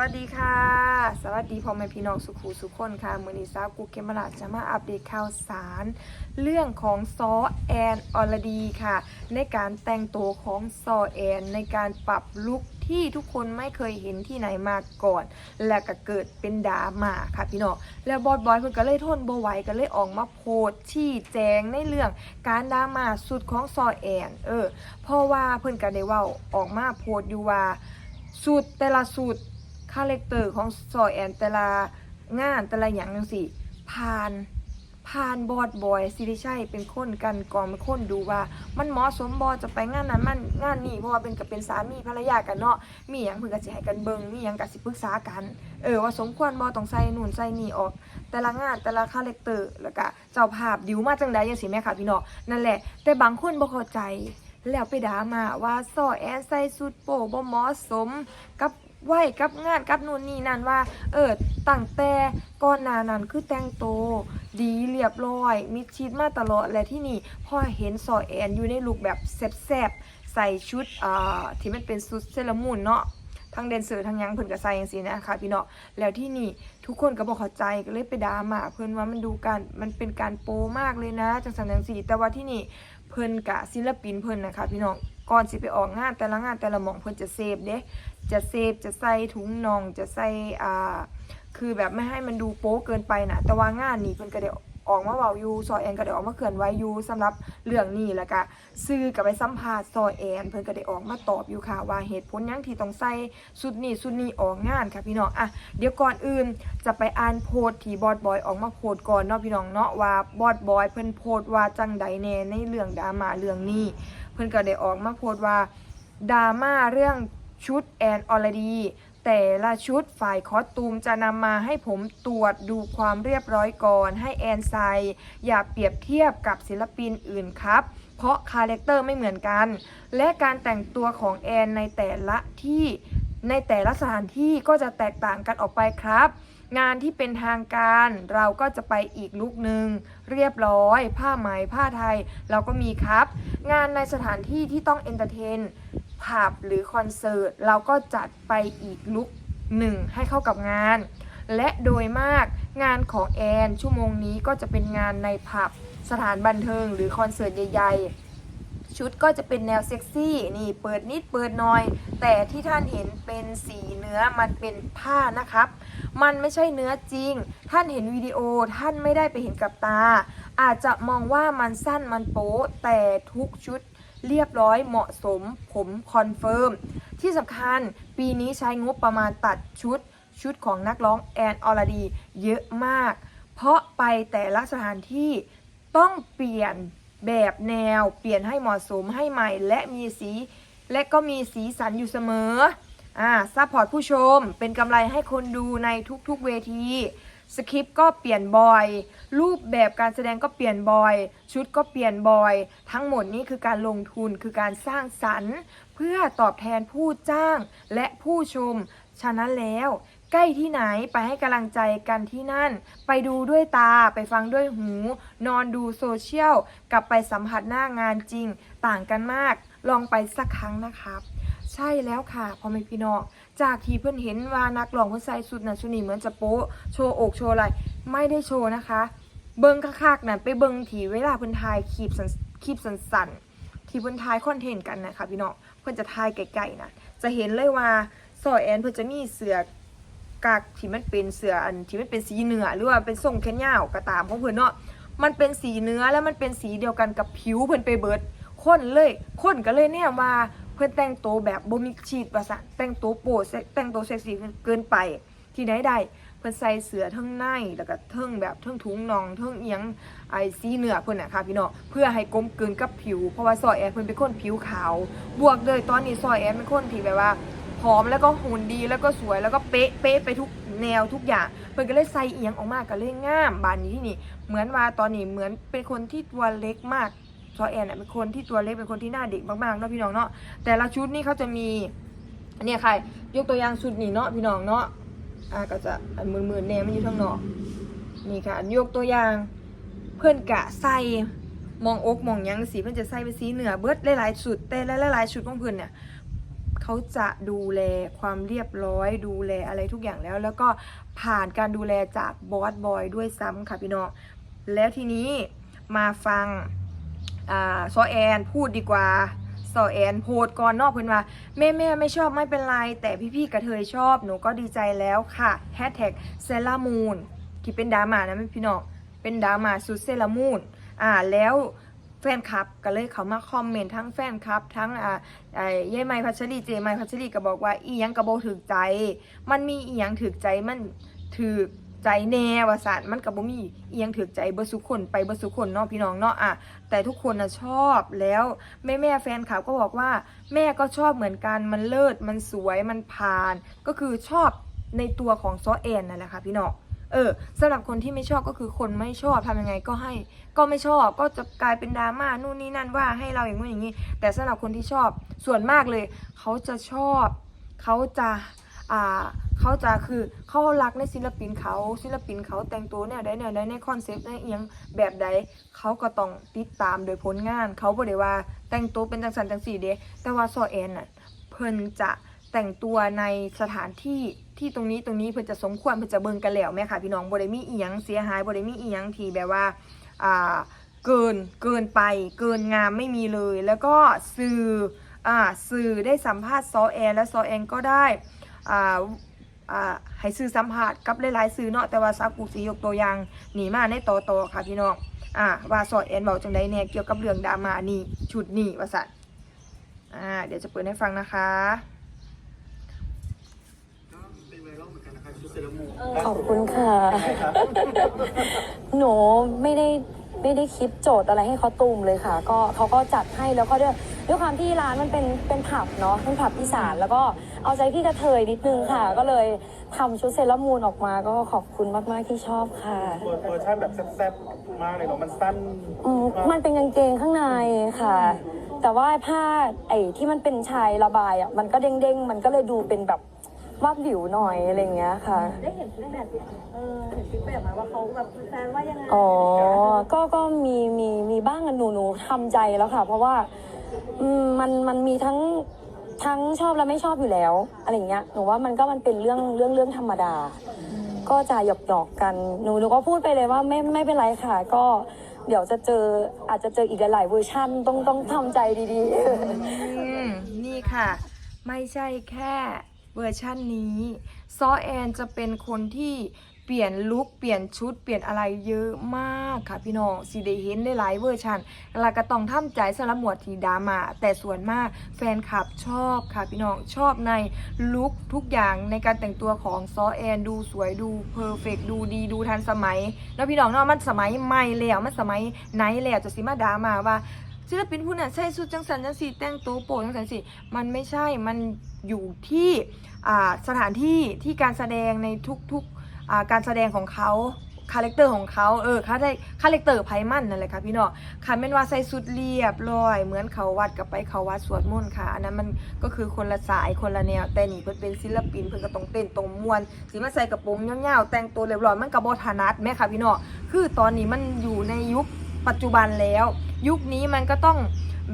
วัสดีค่ะ สวัสดีพ่อแม่พี่น้องสุขูสุขคนค่ะมือนี้สาวกุ๊กเกมราจะมาอัปเดตข่าวสาร เรื่องของซอแอนอรดีค่ะ ในการแต่งตัวของซอแอน ในการปรับลุคที่ทุกคนไม่เคยเห็นที่ไหนมาก่อน และก็เกิดเป็นดราม่าค่ะพี่น้องแล้วบอสบอยเพิ่นก็เลยทนบ่ไหวก็เลยออกมาโพสชี้แจงในเรื่องการดราม่าสุดของซอแอนเออเพราะว่าเพิ่นก็ได้เว้าออกมาโพสอยู่ว่าสูตรแต่ละสูตร คาแรคเตอร์ของซอยแอนแต่ละงานแต่ละอย่างจังสี่ผ่านผ่านบอดบอยสิริชัยเป็นคนกันกองเป็นคนดูว่า มันเหมาะสมบอจะไปงานนั้นมันงานนี้เพราะว่าเป็นกับเป็นสามีภรรยากันเนาะมีหยังเพิ่นก็สิให้กันเบิงมีหยังก็สิปรึกษากันเออว่าสมควรบอต้องใส่นู่นใส่นี่ออก แต่ละงานแต่ละคาแรคเตอร์แล้วก็เจ้าภาพดิวมาจังใดจังซี่แม่ค่ะพี่น้องนั่นแหละ แต่บางคนบ่เข้าใจแล้วไปด่ามาว่าซอแอนใส่สุดโปบ่เหมาะสมกับ ไหวกับงานกับนู่นนี่นั่นว่า เออตั้งแต่ก่อนหน้านั้นคือแต่งโตวดีเรียบร้อย มิดชิดมาตลอดและที่นี่พ่อเห็นซอแอนอยู่ในลุคแบบแซ่บๆใส่ชุดอ่าที่มันเป็นชุดเซรามูนเนาะทั้งแดนเซอร์ทั้งยังเพิ่นก็ใส่จังซีนะคะพี่เนาะแล้วที่นี่ทุกคนก็บ่เข้าใจก็เลยไปด่ามาเพิ่นว่ามันดูการมันเป็นการโปมากเลยนะจังซั่นจังซี่แต่ว่าที่นี่เพิ่นกะศิลปินเพิ่นนะคะพี่น้อง ก่อนสิไปออกงานแต่ละงานแต่ละหม่องเพิ่นจะเซฟเด้จะเซฟจะใส่ถุงน่องจะใส่อ่าคือแบบไม่ให้มันดูโป๊เกินไปนะแต่ว่างานนี้เพิ่นก็ได้ ออกมาเว้าอยู่ซอยแอนก็ได้ออกมาเคลื่อนไหวอยู่สำหรับเรื่องนี้แล้วก็ซื้อกับไปสัมภาษณ์ซอยแอน เพิ่นก็ได้ออกมาตอบอยู่ค่ะ ว่าเหตุผลยังที่ต้องใส่สุดนี้สุดนี้ออกงานค่ะพี่น้องอะเดี๋ยวก่อนอื่นจะไปอ่านโพสต์ที่บอสบอยออกมาโพสต์ก่อนเนาะพี่น้องเนาะว่าบอสบอยเพิ่นโพสต์ว่าจังใดแน่ในเรื่องดราม่าเรื่องนี้ เพิ่นก็ได้ออกมาโพสต์ว่าดราม่าเรื่องชุดแอนออลดี แต่ละชุดฝ่ายคอสตูมจะนำมาให้ผมตรวจดูความเรียบร้อยก่อน ให้แอนใส่อย่าเปรียบเทียบกับศิลปินอื่นครับ เพราะคาแรคเตอร์ไม่เหมือนกัน และการแต่งตัวของแอนในแต่ละที่ในแต่ละสถานที่ก็จะแตกต่างกันออกไปครับ งานที่เป็นทางการเราก็จะไปอีกลุกหนึ่งเรียบร้อย ผ้าไหมผ้าไทย เราก็มีครับ งานในสถานที่ที่ต้องเอนเตอร์เทน ผับหรือคอนเสิร์ตเราก็จัดไปอีกลุกหนึ่งให้เข้ากับงาน และโดยมากงานของแอนชั่วโมงนี้ก็จะเป็นงานในผับสถานบันเทิงหรือคอนเสิร์ตใหญ่ๆ ชุดก็จะเป็นแนวเซ็กซี่นี่เปิดนิดเปิดหน่อย แต่ที่ท่านเห็นเป็นสีเนื้อมันเป็นผ้านะครับ มันไม่ใช่เนื้อจริง ท่านเห็นวิดีโอท่านไม่ได้ไปเห็นกับตา อาจจะมองว่ามันสั้นมันโป๊แต่ทุกชุด เรียบร้อยเหมาะสมผมคอนเฟิร์มที่สำคัญปีนี้ใช้งบประมาณตัดชุดชุดของนักร้องแอนออลดีเยอะมาก เพราะไปแต่ละสถานที่ต้องเปลี่ยนแบบแนว เปลี่ยนให้เหมาะสมให้ใหม่และมีสี และก็มีสีสันอยู่เสมออ่าซัพพอร์ตผู้ชมเป็นกำไรให้คนดูในทุกๆเวที สคริปต์ก็เปลี่ยนบ่อย รูปแบบการแสดงก็เปลี่ยนบ่อย ชุดก็เปลี่ยนบ่อย ทั้งหมดนี้คือการลงทุนคือการสร้างสรรค์ เพื่อตอบแทนผู้จ้างและผู้ชม ฉะนั้นแล้ว ใกล้ที่ไหนไปให้กำลังใจกันที่นั่น ไปดูด้วยตาไปฟังด้วยหู นอนดูโซเชียลกับไปสัมผัสหน้างานจริง ต่างกันมาก ลองไปสักครั้งนะครับ ใช่แล้วค่ะพ่อแม่พี่น้องจากที่เพื่อนเห็นว่านักร้องเพื่อนใส่สุดนะชุดนี้เหมือนจะโป๊ะโชว์อกโชว์อะไรไม่ได้โชว์นะคะ เบิ้งคักๆนั่นไปเบิ้งถีเวลาเพื่อนทายคลิปสันคลิปสันๆที่เพื่อนทายคอนเทนต์กันนะคะพี่น้องเพื่อนจะทายไกลๆนะจะเห็นเลยว่าซอยแอนเพื่อนจะมีเสือกากที่มันเป็นเสืออันที่มันเป็นสีเนื้อหรือว่าเป็นทรงแขนยาวก็ตามของเพื่อนเนาะมันเป็นสีเนื้อแล้วมันเป็นสีเดียวกันกับผิวเพื่อนไปเบิดคนเลยคนก็เลยเนี่ยว่า เพื่อนแต่งตัวแบบบ่มีชีดประสานแต่งตัวโปะแต่งตัวเซ็กซี่เกินไปที่ไหนได้เพื่อนใส่เสื้อทั้งในแล้วก็ทั้งแบบทั้งถุงน่องทั้งเอียงไอซีเนื้อเพื่อนน่ะค่ะพี่น้องเพื่อให้กลมกลืนกับผิว เพราะว่าซอยแอนเพื่อนเป็นคนผิวขาว บวกเลยตอนนี้ซอยแอนเป็นคนที่แบบว่าผอมแล้วก็หุ่นดีแล้วก็สวยแล้วก็เป๊ะเป๊ะไปทุกแนวทุกอย่างเพื่อนก็เลยใส่เอียงออกมาก็เลยงามบานนี้ที่นี่เหมือนว่าตอนนี้เหมือนเป็นคนที่ตัวเล็กมาก ซอแอนน่ะเป็นคนที่ตัวเล็กเป็นคนที่หน้าเด็กมากๆเนาะพี่น้องเนาะแต่ละชุดนี่เขาจะมีนเนี้ยใครยกตัวอย่างชุดนี้เนาะพี่น้องเนาะอ่าก็จะอันมือๆแนมันอยู่ข้างนอกนี่ค่ะยกตัวอย่างเพื่อนกะใส่มองอกมองยังสีเพื่อนจะใส่เป็นสีเหนือเบิดหลายๆชุดแต่หลายๆชุดของเพื่อนเนี่ยเขาจะดูแลความเรียบร้อยดูแลอะไรทุกอย่างแล้ว แล้วก็ผ่านการดูแลจากบอสบอยด้วยซ้ำค่ะพี่น้องแล้วทีนี้มาฟัง อ่าซอแอนพูดดีกว่าซอแอนโพดก่อนนอกเพื่อนว่าแม่แม่ไม่ชอบไม่เป็นไร แต่พี่ๆกระเทยชอบหนูก็ดีใจแล้วค่ะแฮชแท็กเซรามูนที่เป็นดราม่านะพี่น้องเป็นดราม่าสุดเซรามูนอ่าแล้วแฟนคลับก็เลยเขามาคอมเมนต์ทั้งแฟนคลับ ทั้งอ่าไอ้เย่ไมพัชรีเจไมพัชรีก็บอกว่าอีหยังกระโบถึกใจ มันมีอีหยังถึกใจมันถึก ใจแน่ว่าสันมันกับบ่มีเอียงถึกใจเบอร์สุคนไปเบอร์สุคนเนาะพี่น้องเนาะอะแต่ทุกคนนะชอบแล้วแม่แม่แฟนคลับก็บอกว่า แม่ก็ชอบเหมือนกันมันเลิศมันสวยมันผ่าน ก็คือชอบในตัวของซอแอนนั่นแหละค่ะพี่น้องเออสำหรับคนที่ไม่ชอบก็คือคนไม่ชอบทำยังไงก็ให้ ก็ไม่ชอบก็จะกลายเป็นดราม่านู่นนี่นั่นว่าให้เราอย่างนู้นอย่างนี้ แต่สำหรับคนที่ชอบส่วนมากเลย เขาจะชอบ เขาจะ อ่าเขาจะคือเขารักในศิลปินเขาศิลปินเขาแต่งตัวเนี่ยได้เนี่ยได้ในคอนเซปต์ในเอียงแบบใดเขาก็ต้องติดตามโดยผลงาน เขาบ่ได้ว่าแต่งตัวเป็นจังสันจังสีเด้แต่ว่าซอแอนน่ะเพิ่นจะแต่งตัวในสถานที่ที่ตรงนี้ตรงนี้เพิ่นจะสมควรเพิ่นจะเบิ่งกันแล้วแม่ค่ะพี่น้องบ่ได้มีอีหยังเสียหายบ่ได้มีอีหยังที่แบบว่าอ่าเกินเกินไป เกินงามไม่มีเลย แล้วก็สื่ออ่าสื่อได้สัมภาษณ์ซอแอนและซอแอนก็ได้ อ่าอ่าให้สื่อสัมภาษณ์กับหลายๆสื่อเนาะแต่ว่าซากุสิยกตัวอย่างหนีมาในต่อต่อค่ะพี่น้องอ่าว่าซอแอนบอกจังไดแน่เกี่ยวกับเรื่องดราม่านี่ชุดนี้ว่าซั่นอ่าเดี๋ยวจะเปิดให้ฟังนะคะก็เป็นไวรัลเหมือนกันนะครับชุดเซรามูนขอบคุณค่ะ หนูไม่ได้ไม่ได้คิดโจทย์อะไรให้เขาตูมเลยค่ะ ก็เขาก็จัดให้แล้วก็ด้วยด้วยความที่ร้านมันเป็นเป็นผับเนาะเป็นผับอีสานแล้วก็ เอาใจพี่กระเทยนิดนึงค่ะ ก็เลยทำชุดเซรามูนออกมาก็ขอบคุณมากๆที่ชอบค่ะ เวอร์ชันแบบแซ่บๆมากเลยเนาะมันสั้นอืมมันเป็นกางเกงข้างในค่ะ แต่ว่าผ้าไอ้ที่มันเป็นชายระบายอะมันก็เด้งๆ มันก็เลยดูเป็นแบบวาบวิวหน่อยอะไรอย่างเงี้ยค่ะ ได้เห็นฟีดแบ็กเออเห็นฟีดแบ็กมาว่าเขาแบบแฟนว่ายังไงอ๋อ ก็ ก็มี มี มีบ้างอะหนูหนูทำใจแล้วค่ะ เพราะว่า อืม มัน มันมีทั้ง ทั้งชอบและไม่ชอบอยู่แล้วอะไรอย่างเงี้ยหนูว่ามันก็มันเป็นเรื่องเรื่องเรื่องธรรมดา ก็จะหยอกหยอกๆกันหนูหนูก็พูดไปเลยว่าไม่ไม่เป็นไรค่ะ ก็เดี๋ยวจะเจออาจจะเจออีกหลายๆเวอร์ชันต้องต้องทำใจดีๆนี่ค่ะ ไม่ใช่แค่เวอร์ชั่นนี้ซอแอนจะเป็นคนที่ เปลี่ยนลุคเปลี่ยนชุดเปลี่ยนอะไรเยอะมากค่ะพี่น้องสิได้เห็นได้หลายเวอร์ชันแล้วก็ต้องทำใจสำหรับหมวดทีดามาแต่ส่วนมากแฟนคลับชอบค่ะพี่น้องชอบในลุคทุกอย่างในการแต่งตัวของซอแอนดูสวยดูเพอร์เฟกดูดีดูทันสมัยแล้วพี่น้องเนาะมันสมัยใหม่แล้วมันสมัยไหนแล้วจะสิมาดามาว่าศิลปินผู้นั้นใส่ชุดจังสันจังสีแต่งตัวโปะจังสันสีมันไม่ใช่มันอยู่ที่สถานที่ที่การแสดงในทุกๆ การแสดงของเขาคาแรคเตอร์ของเขาเออคาได้คาแรคเตอร์ไพมันนั่นแหละค่ะพี่น้องคันเป็นว่าใส่ชุดเรียบร้อย เหมือนเขาวัดกับไปเขาวัดสวดมนต์ค่ะ อันนั้นมันก็คือคนละสายคนละแนว แต่นี่เพิ่นเป็นศิลปินเพิ่นก็ต้องเต้นตรงมวนสิมาใส่กระโปรงยาวๆแต่งตัวเรียบร้อยมันก็บ่ถนัดแม่ค่ะพี่น้องคือตอนนี้มันอยู่ในยุคปัจจุบันแล้ว ยุคนี้มันก็ต้อง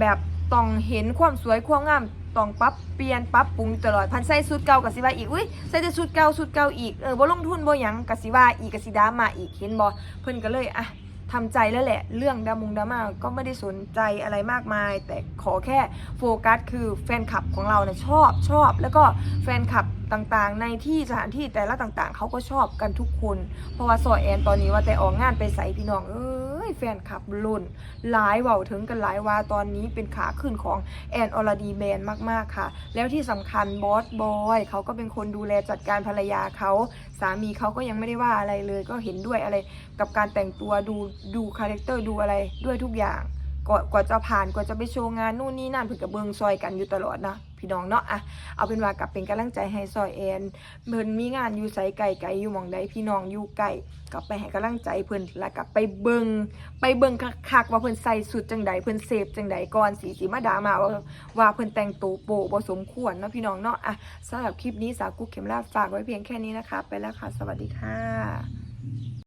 แบบต้องเห็นความสวยความงาม ต้องปรับเปลี่ยนปรับปรุงตลอดพันใส่สูตรเก่ากับสิว่าอีกอุ้ยใส่แต่สูตรเก่าสูตรเก่าอีกเออบ่ลงทุนบ่หยังกับสิว่าอีกกับสิดามาอีกเห็นบ่เพิ่นก็เลยอะทำใจแล้วแหละ เรื่องดามุงดามาก็ไม่ได้สนใจอะไรมากมาย แต่ขอแค่โฟกัสคือแฟนคลับของเราเนี่ยชอบชอบ แล้วก็แฟนคลับ ต่างๆ ในที่สถานที่แต่ละต่างๆ เขาก็ชอบกันทุกคน เพราะว่าซอแอนตอนนี้ว่าแต่ออกงานไปใส่พี่น้องเอ้ยแฟนคลับลุ่นหลายเว้าถึงกันหลายว่าตอนนี้เป็นขาขึ้นของแอนอรดีแบนมากๆค่ะ แล้วที่สำคัญบอสบอยเขาก็เป็นคนดูแลจัดการภรรยาเขาสามีเขาก็ยังไม่ได้ว่าอะไรเลย ก็เห็นด้วยอะไรกับการแต่งตัวดูดูคาแรคเตอร์ดูอะไรด้วยทุกอย่าง กว่ากว่าจะผ่านกว่าจะไปโชว์งานนู่นนี่นั่นเพิ่นกับเบิงซอยกันอยู่ตลอดนะพี่น้องเนาะอะเอาเป็นว่ากลับเป็นกำลังใจให้ซอยแอนเพิ่นมีงานอยู่ไสไก่ไก่อยู่หมองใดพี่น้องอยู่ไก่กลับไปให้กำลังใจเพิ่นแล้วกลับไปเบิงไปเบิงคักๆว่าเพิ่นใส่สุดจังใดเพิ่นเสพจังใดก่อนสีสีมาดามาว่าว่าเพิ่นแต่งตัวโปะบ่สมควรเนาะพี่น้องเนาะอะสำหรับคลิปนี้สาวกุ๊กเข็มลาฝากไว้เพียงแค่นี้นะคะ ไปแล้วค่ะ สวัสดีค่ะ